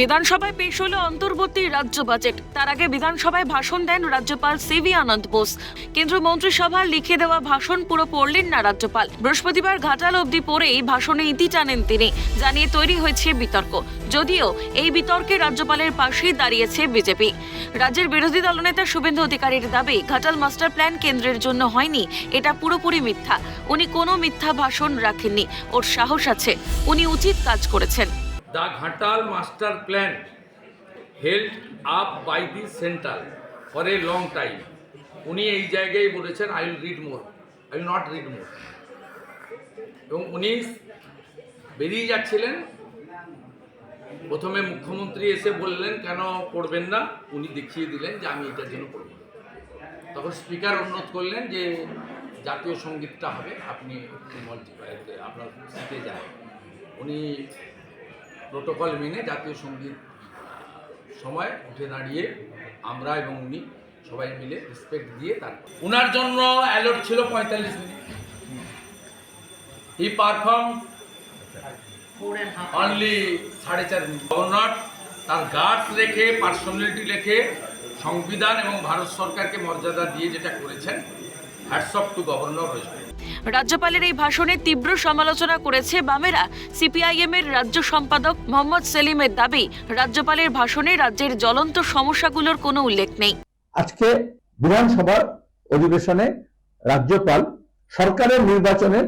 বিধানসভায় পেশ হলো অন্তর্বর্তী রাজ্য বাজেট। তার আগে বিধানসভায় ভাষণ দেন রাজ্যপাল সিভি আনন্দ বোস। কেন্দ্র মন্ত্রিসভার লিখে দেওয়া ভাষণ পুরো পড়লেন না রাজ্যপাল। বৃহস্পতিবার ঘাটাল অবধি পড়েই ভাষণে ইতি টানেন তিনি। জানিয়ে তৈরি হয়েছে বিতর্ক। যদিও এই বিতর্কে রাজ্যপালের পাশেই দাঁড়িয়েছে বিজেপি। রাজ্যের বিরোধী দলনেতা শুভেন্দু অধিকারীর দাবি, ঘাটাল মাস্টার প্ল্যান কেন্দ্রের জন্য হয়নি। এটা পুরোপুরি মিথ্যা। উনি কোনো মিথ্যা ভাষণ রাখেননি। ওর সাহস আছে। উনি উচিত কাজ করেছেন। The Ghatal master plan held up by the center for a long time. উনি এই জায়গায় বলেছেন I will read more I will not read more এবং উনি বেরিয়ে যাচ্ছিলেন প্রথমে মুখ্যমন্ত্রী এসে বললেন, কেন পড়বেন না উনি দেখিয়ে দিলেন যে, আমি এটার জন্য না। তখন স্পিকার অনুরোধ করলেন যে, জাতীয় সঙ্গীতটা হবে, আপনি আপনার সিটে যান উনি প্রোটোকল মেনে জাতীয় সংগীত সময় উঠে দাঁড়িয়ে আমরা এবং উনি সবাই মিলে রেসপেক্ট দিয়ে তারপর ওনার জন্য অ্যালোট ছিল পঁয়তাল্লিশ মিনিট। হি পারফর্ম অনলি সাড়ে চার মিনিট। গভর্নর তার গার্ডস রেখে পার্সোনালিটি রেখে, সংবিধান এবং ভারত সরকারকে মর্যাদা দিয়ে যেটা করেছেন টু গভর্নর রাজ্যপালের এই ভাষণে তীব্র সমালোচনা করেছে বামেরা। সিপিআইএম এর রাজ্য সম্পাদক মোহাম্মদ সেলিমের দাবি রাজ্যপালের ভাষণে রাজ্যের জ্বলন্ত সমস্যাগুলোর কোনো উল্লেখ নেই। আজকে বিধানসভার অধিবেশনে রাজ্যপাল সরকারের নির্বাচনের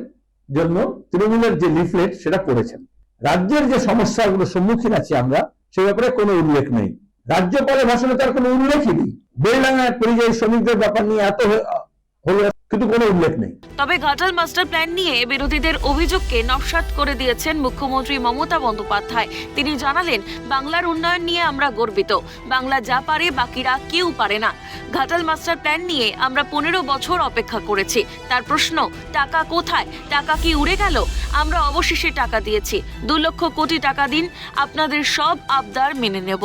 জন্য তৃণমূলের যে লিফলেট সেটা পড়েছেন। রাজ্যের যে সমস্যাগুলো সম্মুখীন আছি আমরা সে ব্যাপারে কোনো উল্লেখ নেই। রাজ্যপালের ভাষণে তার কোনো উল্লেখই নেই। বেলডাঙ্গায় পরিযায়ী শ্রমিকদের ব্যাপার নিয়ে এত কিন্তু কোনো উল্লেখ নেই। তবে ঘাটাল মাস্টার প্ল্যান নিয়ে বিরোধীদের অভিযোগকে নস্যাৎ করে দিয়েছেন মুখ্যমন্ত্রী মমতা বন্দ্যোপাধ্যায়। তিনি জানালেন, বাংলার উন্নয়ন নিয়ে আমরা গর্বিত। বাংলা যা পারে, বাকিরা কেউ পারে না। ঘাটাল মাস্টার প্ল্যান নিয়ে আমরা পনেরো বছর অপেক্ষা করেছি। তার প্রশ্ন, টাকা কোথায়? টাকা কি উড়ে গেল? আমরা অবশেষে টাকা দিয়েছি। দু লক্ষ কোটি টাকা দিন, আপনাদের সব আবদার মেনে নেব।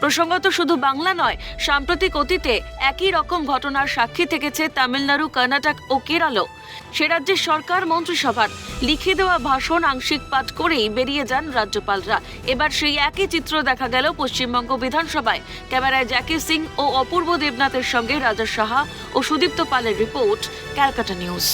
প্রসঙ্গত শুধু বাংলা নয়, সাম্প্রতিক অতীতে একই রকম ঘটনার সাক্ষী থেকেছে তামিলনাড়ু, কর্ণাটক ও কেরলও সে রাজ্যের সরকার মন্ত্রিসভার লিখে দেওয়া ভাষণ আংশিক পাঠ করেই বেরিয়ে যান রাজ্যপালরা। এবার সেই একই চিত্র দেখা গেল পশ্চিমবঙ্গ বিধানসভায়। ক্যামেরায় জ্যাকি সিং ও অপূর্ব দেবনাথের সঙ্গে রাজা সাহা ও সুদীপ্ত পালের রিপোর্ট, ক্যালকাটা নিউজ।